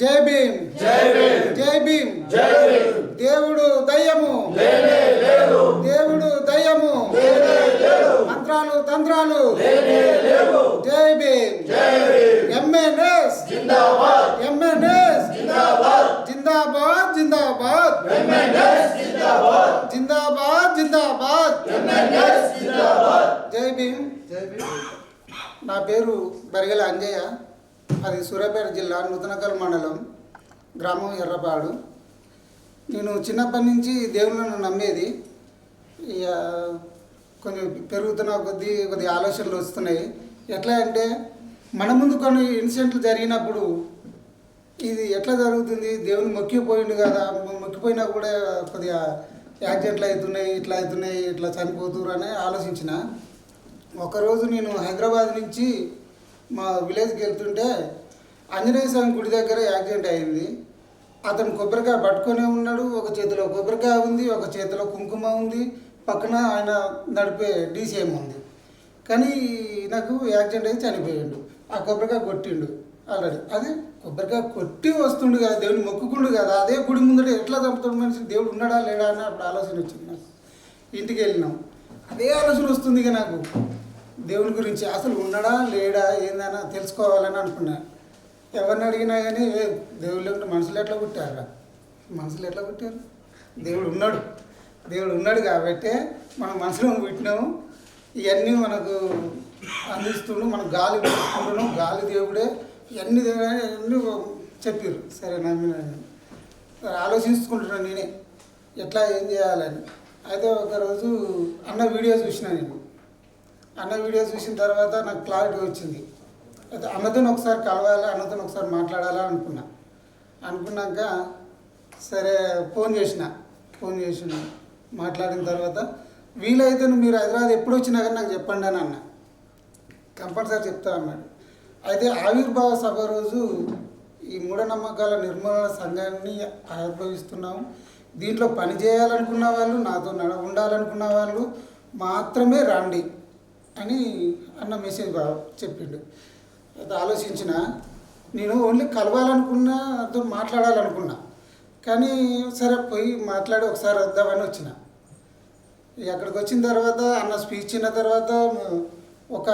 జై భీమ్. జై భీమ్. జై భీమ్. జై భీమ్. దేవుడు దయ్యము. దేవుడు దయ్యము. మంత్రాలు తంత్రాలు. జై భీమ్. ఎంఎన్ఎస్. జిందాబాద్. ఎంఎన్ఎస్. జిందాబాద్. జిందాబాద్ జిందాబాద్. ఎంఎన్ఎస్ జిందాబాద్. జిందాబాద్ జిందాబాద్. ఎంఎన్ఎస్ జిందాబాద్. జై భీమ్. జై భీమ్. నా పేరు బరిగెల అంజయ్య. అది సూర్యాపేట జిల్లా నూతనకల్ మండలం గ్రామం ఎర్రపాడు. నేను చిన్నప్పటి నుంచి దేవుళ్ళను నమ్మేది. ఇక కొంచెం పెరుగుతున్న కొద్దీ కొద్ది ఆలోచనలు వస్తున్నాయి. ఎట్లా అంటే మన ముందు కొన్ని ఇన్సిడెంట్లు జరిగినప్పుడు ఇది ఎట్లా జరుగుతుంది? దేవుని మొక్కిపోయిండు కదా మొక్కిపోయినా కూడా కొద్దిగా యాక్సిడెంట్లు అవుతున్నాయి ఇట్లా అవుతున్నాయి ఇట్లా చనిపోతురు అని ఆలోచించిన. ఒకరోజు నేను హైదరాబాద్ నుంచి మా విలేజ్కి వెళ్తుంటే ఆంజనేయ స్వామి గుడి దగ్గర యాక్సిడెంట్ అయింది. అతను కొబ్బరికాయ పట్టుకొనే ఉన్నాడు. ఒక చేతిలో కొబ్బరికాయ ఉంది ఒక చేతిలో కుంకుమ ఉంది. పక్కన ఆయన నడిపే డీసీఎం ఉంది. కానీ నాకు యాక్సిడెంట్ అయి చనిపోయిండు. ఆ కొబ్బరికాయ కొట్టిండు ఆల్రెడీ. అదే కొబ్బరికాయ కొట్టి వస్తుండు కదా దేవుని మొక్కుకుండు కదా. అదే గుడి ముందట ఎట్లా చంపుతాడు మనిషి? దేవుడు ఉన్నాడా లేడా అని అప్పుడు ఆలోచన వచ్చింది నాకు. ఇంటికి వెళ్ళినాం. అదే ఆలోచన వస్తుంది ఇక నాకు. దేవుని గురించి అసలు ఉన్నాడా లేడా ఏందన్నా తెలుసుకోవాలని అనుకున్నా. ఎవరిని అడిగినా కానీ దేవుళ్ళు దేవుడు మనుషులు ఎట్లా పుట్టారా మనుషులు ఎట్లా పుట్టారు? దేవుడు ఉన్నాడు. దేవుడు ఉన్నాడు కాబట్టి మనం మనసులో పుట్టినాము. ఇవన్నీ మనకు అందిస్తుండు మనం గాలి పీల్చుకుంటున్నాం గాలి దేవుడే. ఇవన్నీ దేవుడే అన్నీ చెప్పారు సరే నమ్మిన ఆలోచించుకుంటున్నాను నేనే. ఎట్లా ఏం చేయాలని. అయితే ఒకరోజు అన్న వీడియో చూసిన నేను. అన్న వీడియో చూసిన తర్వాత నాకు క్లారిటీ వచ్చింది. అయితే అన్నతో ఒకసారి కలవాలి అన్నతో ఒకసారి మాట్లాడాలి అనుకున్నా. అనుకున్నాక సరే ఫోన్ చేసిన ఫోన్ చేసిన మాట్లాడిన తర్వాత వీలైతే మీరు హైదరాబాద్ ఎప్పుడు వచ్చినా కానీ నాకు చెప్పండి అని అన్న. కంపల్సరీ చెప్తా అన్నాడు. అయితే ఆవిర్భావ సభ రోజు ఈ మూఢనమ్మకాల నిర్మూలన సంఘాన్ని ఆవిర్భవిస్తున్నాము. దీంట్లో పని చేయాలనుకున్న వాళ్ళు నాతో ఉండాలనుకున్న వాళ్ళు మాత్రమే రండి. అని అన్న మెసేజ్ బాగా చెప్పిండు. అది ఆలోచించిన నేను ఓన్లీ కలవాలనుకున్నా అతను మాట్లాడాలనుకున్నా. కానీ సరే పోయి మాట్లాడి ఒకసారి వద్దామని వచ్చిన. అక్కడికి వచ్చిన తర్వాత అన్న స్పీచ్ ఇచ్చిన తర్వాత ఒక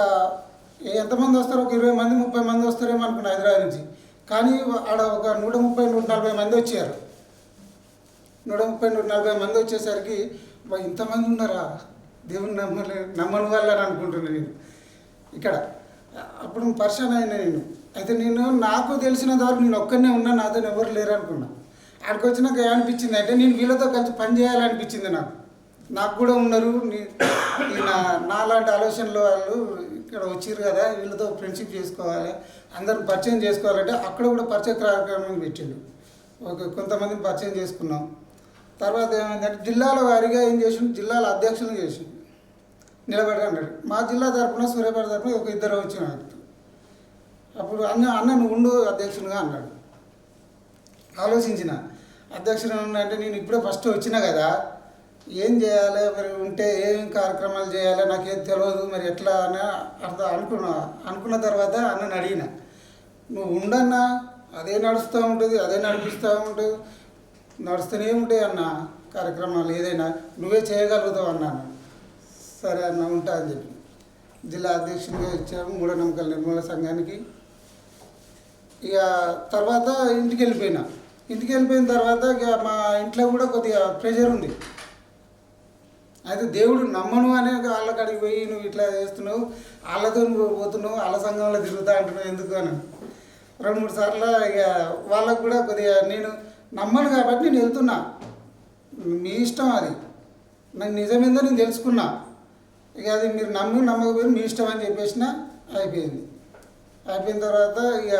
ఎంతమంది వస్తారు? ఒక ఇరవై మంది ముప్పై మంది వస్తారేమో అనుకున్నా హైదరాబాద్ నుంచి. కానీ ఆడ ఒక నూట ముప్పై నూట నలభై మంది వచ్చారు. నూట ముప్పై నూట నలభై మంది వచ్చేసరికి ఇంతమంది ఉన్నారా? దేవుని నమ్మలే నమ్మని వాళ్ళని అనుకుంటున్నాను నేను. ఇక్కడ అప్పుడు పర్సన్ అయినా నేను. అయితే నేను నాకు తెలిసిన వరకు నేను ఒక్కనే ఉన్నా నాతో ఎవరు లేరు అనుకున్నా. అక్కడికి వచ్చినాక ఏమనిపించింది అంటే నేను వీళ్ళతో కలిసి పని చేయాలనిపించింది నాకు. నాకు కూడా ఉన్నారు నీ- నా నాలాంటి ఆలోచనలు వాళ్ళు ఇక్కడ వచ్చారు కదా వీళ్ళతో ఫ్రెండ్షిప్ చేసుకోవాలి అందరిని పరిచయం చేసుకోవాలంటే అక్కడ కూడా పరిచయ కార్యక్రమం పెట్టిండు. ఒక కొంతమందిని పరిచయం చేసుకున్నాం. తర్వాత ఏమైందంటే జిల్లాల వారీగా ఏం చేసిండు? జిల్లాల అధ్యక్షులు చేసిండు. నిలబడి అన్నాడు మా జిల్లా తరపున సూర్యాపేట తరపున ఒక ఇద్దరు వచ్చిన అప్పుడు అన్న అన్న నువ్వు ఉండు అధ్యక్షునిగా అన్నాడు. ఆలోచించిన. అధ్యక్షుడు అంటే నేను ఇప్పుడే ఫస్ట్ వచ్చినా కదా ఏం చేయాలి? మరి ఉంటే ఏం కార్యక్రమాలు చేయాలి? నాకేం తెలియదు మరి ఎట్లా? అని అర్థం అనుకున్నా అనుకున్న తర్వాత అన్నని అడిగిన. నువ్వు ఉండన్నా అదే నడుస్తూ ఉంటుంది అదే నడిపిస్తూ ఉంటుంది నడుస్తూనే ఉంటాయి అన్న కార్యక్రమాలు ఏదైనా. నువ్వే చేయగలుగుతావు అన్నాను. సరే అన్న ఉంటా అని చెప్పి. జిల్లా అధ్యక్షునిగా ఇచ్చాము మూఢనమ్మకాల నిర్మూలన సంఘానికి. ఇక తర్వాత ఇంటికి వెళ్ళిపోయినా. ఇంటికి వెళ్ళిపోయిన తర్వాత ఇక మా ఇంట్లో కూడా కొద్దిగా ప్రెషర్ ఉంది. అయితే దేవుడు నమ్మను అనే వాళ్ళ కాడికి పోయి నువ్వు ఇట్లా చేస్తున్నావు వాళ్ళతో నువ్వు పోతున్నావు వాళ్ళ సంఘంలో తిరుగుతా అంటున్నావు ఎందుకు అని. రెండు మూడు సార్లు ఇక వాళ్ళకు కూడా కొద్దిగా నేను నమ్మను కాబట్టి నేను వెళ్తున్నా. మీ ఇష్టం అది. నాకు నిజమేందో నేను తెలుసుకున్నా. ఇక అది మీరు నమ్ము నమ్మకపోయి మీ ఇష్టం అని చెప్పేసిన అయిపోయింది. అయిపోయిన తర్వాత ఇక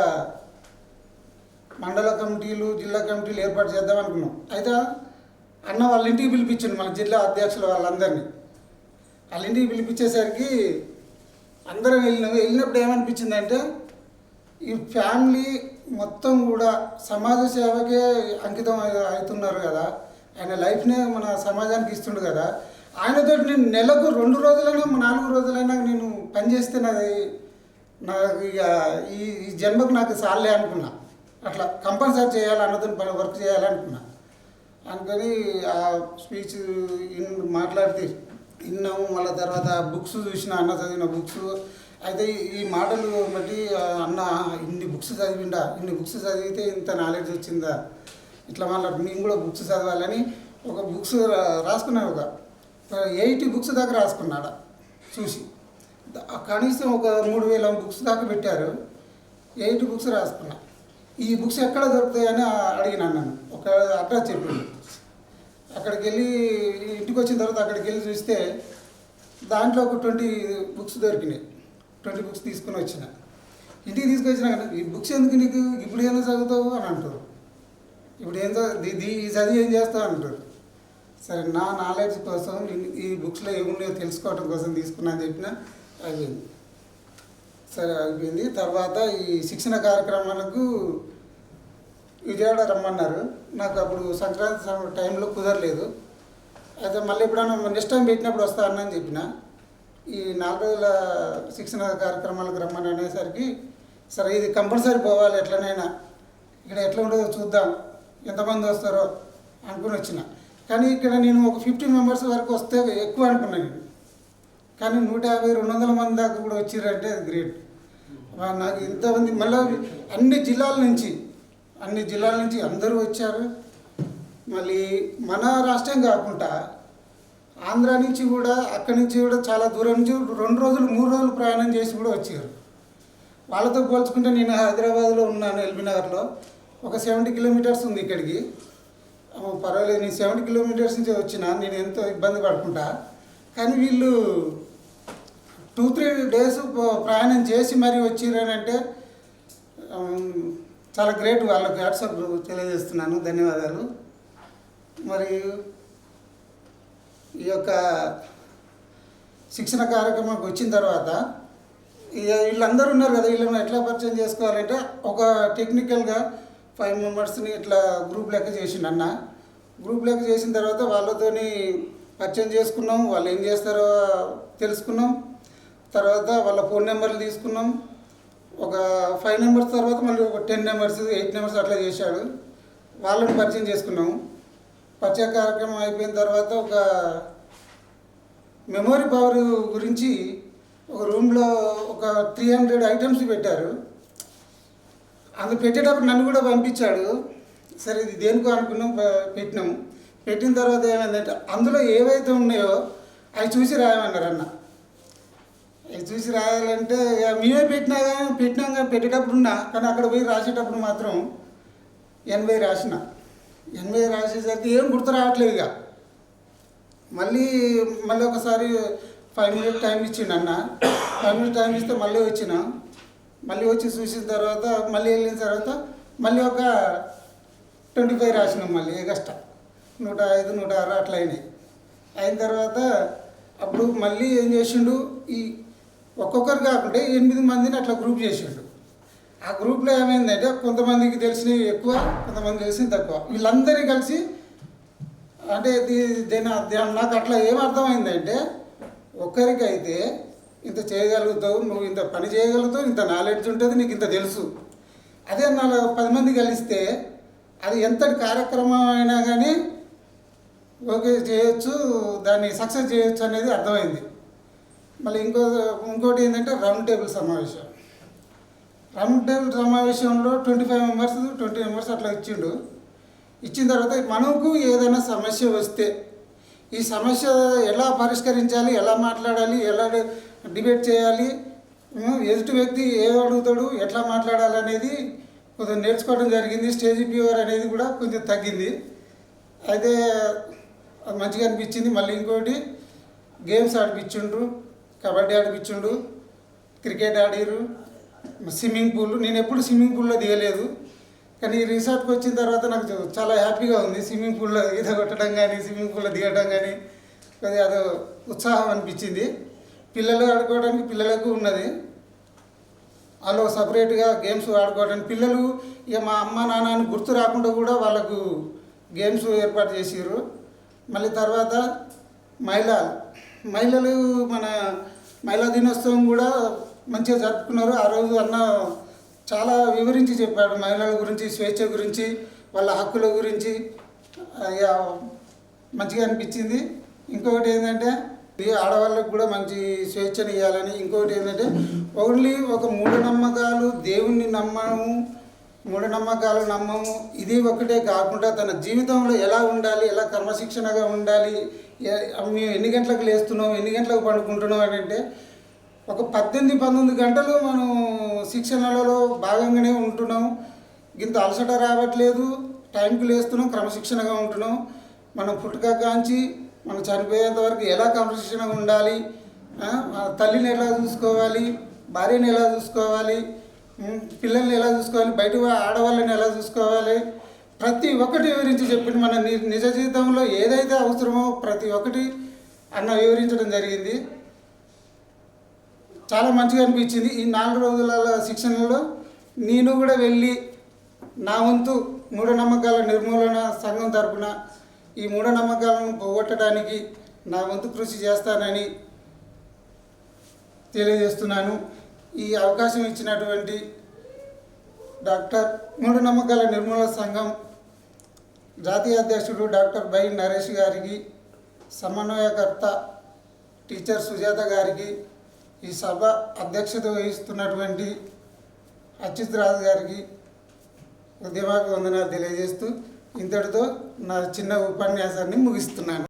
మండల కమిటీలు జిల్లా కమిటీలు ఏర్పాటు చేద్దాం అనుకున్నాం. అయితే అన్న వాళ్ళ ఇంటికి పిలిపించండి మన జిల్లా అధ్యక్షులు వాళ్ళందరినీ. వాళ్ళ ఇంటికి పిలిపించేసరికి అందరం వెళ్ళిన. వెళ్ళినప్పుడు ఏమనిపించిందంటే ఈ ఫ్యామిలీ మొత్తం కూడా సమాజ సేవకే అంకితం అవుతున్నారు కదా. ఆయన లైఫ్నే మన సమాజానికి ఇస్తుండు కదా. ఆయనతో నేను నెలకు రెండు రోజులైనా నాలుగు రోజులైనా నేను పనిచేస్తే నాది నాకు ఇక ఈ ఈ జన్మకు నాకు సాలే అనుకున్నా. అట్లా కంపల్సరీ చేయాలి అన్నది వర్క్ చేయాలనుకున్నా అనుకొని ఆ స్పీచ్ ఇన్ మాట్లాడితే విన్నాము. మళ్ళీ తర్వాత బుక్స్ చూసిన అన్న చదివిన బుక్స్. అయితే ఈ మాటలు బట్టి అన్న ఇన్ని బుక్స్ చదివిండా? ఇన్ని బుక్స్ చదివితే ఇంత నాలెడ్జ్ వచ్చిందా? ఇట్లా మళ్ళీ మేము కూడా బుక్స్ చదవాలని ఒక బుక్స్ రాసుకున్నాను ఒక ఎయిటీ బుక్స్ దాకా రాసుకున్నాడు చూసి. కనీసం ఒక మూడు వేల బుక్స్ దాకా పెట్టారు. ఎయిట్ బుక్స్ రాసుకున్నా. ఈ బుక్స్ ఎక్కడ దొరుకుతాయని అడిగినాను నన్ను. ఒక అడ్రస్ చెప్పింది అక్కడికి వెళ్ళి ఇంటికి వచ్చిన తర్వాత అక్కడికి వెళ్ళి చూస్తే దాంట్లో ఒక ట్వంటీ బుక్స్ దొరికినాయి. ట్వంటీ బుక్స్ తీసుకుని వచ్చిన. ఇంటికి తీసుకొచ్చిన ఈ బుక్స్ ఎందుకు నీకు? ఇప్పుడు ఏమైనా చదువుతావు అని అంటారు. ఇప్పుడు ఏం చదువు ఈ చదివి ఏం చేస్తావు అంటారు. సరే నా నాలెడ్జ్ కోసం ఈ బుక్స్లో ఏమున్నాయో తెలుసుకోవడం కోసం తీసుకున్నాను అని చెప్పిన అయిపోయింది. సరే అయిపోయింది. తర్వాత ఈ శిక్షణ కార్యక్రమాలకు విజయవాడ రమ్మన్నారు. నాకు అప్పుడు సంక్రాంతి సమ- టైంలో కుదరలేదు. అయితే మళ్ళీ ఎప్పుడైనా నెక్స్ట్ టైం పెట్టినప్పుడు వస్తా చెప్పిన. ఈ నాలుగు రోజుల శిక్షణ కార్యక్రమాలకు రమ్మని అనేసరికి సరే ఇది కంపల్సరీ పోవాలి ఎట్లనైనా. ఇక్కడ ఎట్లా ఉండదో చూద్దాం. ఎంతమంది వస్తారో అనుకుని వచ్చిన. కానీ ఇక్కడ నేను ఒక ఫిఫ్టీన్ మెంబర్స్ వరకు వస్తే ఎక్కువ అనుకున్నాను. కానీ నూట యాభై రెండు వందల మంది దాకా కూడా వచ్చారంటే అది గ్రేట్ నాకు ఇంతమంది మళ్ళీ అన్ని జిల్లాల నుంచి అన్ని జిల్లాల నుంచి అందరూ వచ్చారు. మళ్ళీ మన రాష్ట్రం కాకుండా ఆంధ్ర నుంచి కూడా అక్కడి నుంచి కూడా చాలా దూరం నుంచి రెండు రోజులు మూడు రోజులు ప్రయాణం చేసి కూడా వచ్చారు. వాళ్ళతో పోల్చుకుంటే నేను హైదరాబాద్లో ఉన్నాను ఎల్బీ నగర్లో. ఒక సెవెంటీ కిలోమీటర్స్ ఉంది ఇక్కడికి. పర్వాలేదు నేను సెవెంటీ కిలోమీటర్స్ నుంచి వచ్చిన నేను ఎంతో ఇబ్బంది పడుకుంటా. కానీ వీళ్ళు టూ త్రీ డేస్ ప్రయాణం చేసి మరీ వచ్చిర్రనంటే అంటే చాలా గ్రేట్ వాళ్ళకి వాట్సాప్ తెలియజేస్తున్నాను. ధన్యవాదాలు. మరియు ఈ యొక్క శిక్షణ కార్యక్రమానికి వచ్చిన తర్వాత వీళ్ళందరూ ఉన్నారు కదా వీళ్ళని ఎట్లా పరిచయం చేసుకోవాలంటే ఒక టెక్నికల్గా ఫైవ్ మెంబర్స్ని ఇట్లా గ్రూప్ లెక్క చేసిండు అన్న. గ్రూప్ లెక్క చేసిన తర్వాత వాళ్ళతోని పరిచయం చేసుకున్నాం. వాళ్ళు ఏం చేస్తారో తెలుసుకున్నాం. తర్వాత వాళ్ళ ఫోన్ నెంబర్లు తీసుకున్నాం. ఒక ఫైవ్ నెంబర్స్ తర్వాత మళ్ళీ ఒక టెన్ నెంబర్స్ ఎయిట్ నెంబర్స్ అట్లా చేశాడు. వాళ్ళని పరిచయం చేసుకున్నాం. పరిచయ కార్యక్రమం అయిపోయిన తర్వాత ఒక మెమొరీ పవర్ గురించి ఒక రూమ్లో ఒక త్రీ హండ్రెడ్ ఐటమ్స్ పెట్టారు. అందులో పెట్టేటప్పుడు నన్ను కూడా పంపించాడు. సరే ఇది దేనికో అనుకున్నాం పెట్టినాము. పెట్టినాం పెట్టిన తర్వాత ఏమైందంటే అందులో ఏవైతే ఉన్నాయో అవి చూసి రాయమన్నారు అన్న. అవి చూసి రాయాలంటే ఇక మేమే పెట్టినా కానీ పెట్టినాం కానీ పెట్టేటప్పుడు ఉన్నా కానీ అక్కడ పోయి రాసేటప్పుడు మాత్రం ఎనభై రాసిన. ఎనభై రాసేసరికి ఏం గుర్తు రావట్లేదు ఇక. మళ్ళీ మళ్ళీ ఒకసారి ఫైవ్ మినిట్ టైం ఇచ్చిండు అన్న. ఫైవ్ మినిట్ టైం ఇస్తే మళ్ళీ వచ్చినా. మళ్ళీ వచ్చి చూసిన తర్వాత మళ్ళీ వెళ్ళిన తర్వాత మళ్ళీ ఒక ట్వంటీ ఫైవ్ రాసినాం మళ్ళీ ఎగస్ట్రా నూట ఐదు నూట ఆరు అట్లా అయినాయి. అయిన తర్వాత అప్పుడు మళ్ళీ ఏం చేసిండు ఈ ఒక్కొక్కరు కాకుండా ఎనిమిది మందిని అట్లా గ్రూప్ చేసిండు. ఆ గ్రూప్లో ఏమైందంటే కొంతమందికి తెలిసినవి ఎక్కువ కొంతమంది తెలిసినవి తక్కువ. వీళ్ళందరూ కలిసి అంటే దీని నాకు అట్లా ఏం అర్థమైందంటే ఒక్కరికైతే ఇంత చేయగలుగుతావు నువ్వు ఇంత పని చేయగలుగుతావు ఇంత నాలెడ్జ్ ఉంటుంది నీకు ఇంత తెలుసు. అదే నాలుగు పది మంది కలిస్తే అది ఎంతటి కార్యక్రమం అయినా కానీ ఓకే చేయొచ్చు దాన్ని సక్సెస్ చేయొచ్చు అనేది అర్థమైంది. మళ్ళీ ఇంకో ఇంకోటి ఏంటంటే రౌండ్ టేబుల్ సమావేశం. రౌండ్ టేబుల్ సమావేశంలో twenty five members twenty members అట్లా ఇచ్చిండు. ఇచ్చిన తర్వాత మనకు ఏదైనా సమస్య వస్తే ఈ సమస్య ఎలా పరిష్కరించాలి ఎలా మాట్లాడాలి ఎలా డిబేట్ చేయాలి. ఎదుటి వ్యక్తి ఏ అడుగుతాడు ఎట్లా మాట్లాడాలి అనేది కొంచెం నేర్చుకోవడం జరిగింది. స్టేజ్ ఫీవర్ అనేది కూడా కొంచెం తగ్గింది. అయితే అది మంచిగా అనిపించింది. మళ్ళీ ఇంకోటి గేమ్స్ ఆడిపించుండ్రు. కబడ్డీ ఆడిపించుండు క్రికెట్ ఆడిరు స్విమ్మింగ్ పూల్. నేను ఎప్పుడు స్విమ్మింగ్ పూల్లో దిగలేదు. కానీ ఈ రిసార్ట్కి వచ్చిన తర్వాత నాకు చాలా హ్యాపీగా ఉంది. స్విమ్మింగ్ పూల్లో ఈత కొట్టడం కానీ స్విమ్మింగ్ పూల్లో దిగడం కానీ. కొద్దిగా అదో ఉత్సాహం అనిపించింది. పిల్లలు ఆడుకోవడానికి పిల్లలకు ఉన్నది. వాళ్ళు సపరేట్గా గేమ్స్ ఆడుకోవడానికి పిల్లలు ఇక మా అమ్మ నాన్న అని గుర్తు రాకుండా కూడా వాళ్ళకు గేమ్స్ ఏర్పాటు చేసారు మళ్ళీ తర్వాత మహిళలు మహిళలు మన మహిళా దినోత్సవం కూడా మంచిగా జరుపుకున్నారు. ఆ రోజు అన్న చాలా వివరించి చెప్పాడు మహిళల గురించి స్వేచ్ఛ గురించి వాళ్ళ హక్కుల గురించి. మంచిగా అనిపించింది. ఇంకొకటి ఏంటంటే ఈ ఆడవాళ్ళకు కూడా మంచి స్వేచ్ఛను ఇవ్వాలని. ఇంకొకటి ఏంటంటే ఓన్లీ ఒక మూఢనమ్మకాలు దేవుణ్ణి నమ్మము మూఢనమ్మకాలు నమ్మము ఇది ఒకటే కాకుండా తన జీవితంలో ఎలా ఉండాలి ఎలా క్రమశిక్షణగా ఉండాలి మేము ఎన్ని గంటలకు లేస్తున్నాం ఎన్ని గంటలకు పండుకుంటున్నాం అని అంటే ఒక పద్దెనిమిది పంతొమ్మిది గంటలు మనం శిక్షణలలో భాగంగానే ఉంటున్నాం. ఇంత అలసట రావట్లేదు టైంకి లేస్తున్నాం క్రమశిక్షణగా ఉంటున్నాం. మనం పుట్టుక కాంచి మనం చనిపోయేంత వరకు ఎలా క్రమశిక్షణగా ఉండాలి? తల్లిని ఎలా చూసుకోవాలి? భార్యని ఎలా చూసుకోవాలి? పిల్లల్ని ఎలా చూసుకోవాలి? బయట ఆడవాళ్ళని ఎలా చూసుకోవాలి? ప్రతి ఒక్కటి వివరించి చెప్పింది మన నిజ జీవితంలో ఏదైతే అవసరమో ప్రతి ఒక్కటి అన్న వివరించడం జరిగింది. చాలా మంచిగా అనిపించింది. ఈ నాలుగు రోజుల శిక్షణలో నేను కూడా వెళ్ళి నా వంతు మూఢనమ్మకాల నిర్మూలన సంఘం తరపున ఈ మూఢనమ్మకాలను పోగొట్టడానికి నా వంతు కృషి చేస్తానని తెలియజేస్తున్నాను. ఈ అవకాశం ఇచ్చినటువంటి డాక్టర్ మూఢనమ్మకాల నిర్మూలన సంఘం జాతీయ అధ్యక్షుడు డాక్టర్ బై నరేష్ గారికి సమన్వయకర్త టీచర్ సుజాత గారికి ఈ సభ అధ్యక్షత వహిస్తున్నటువంటి అచ్యుత్ రాజు గారికి ఉద్యమాకు వందనాలు తెలియజేస్తూ ఇంతటితో నా చిన్న ఉపన్యాసాన్ని ముగిస్తున్నాను.